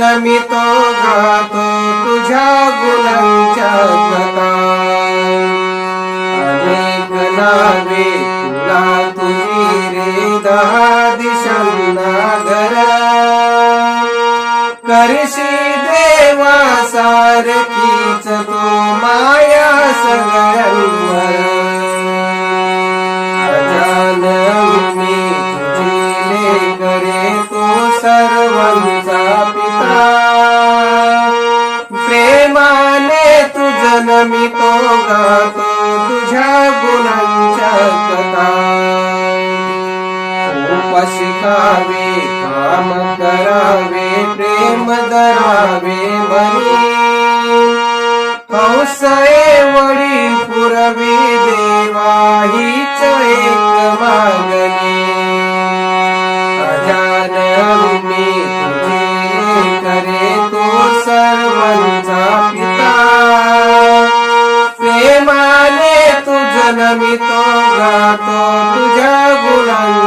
आनंद मी तो गातो तुझ्या गुणांच्या कथा अनेक नावे तुला तुझी रे दहा दिशांना घर करशी देवा सारखीच तो माया सगळ्यांवर. सर्वांचा तुझ मी तो गातो तुझ्या गुणांच्या कथा. उपाशी खावे काम करावे प्रेम धरावे मनी. हौस नमितो गातो तुझ्या गुणांच्या कथा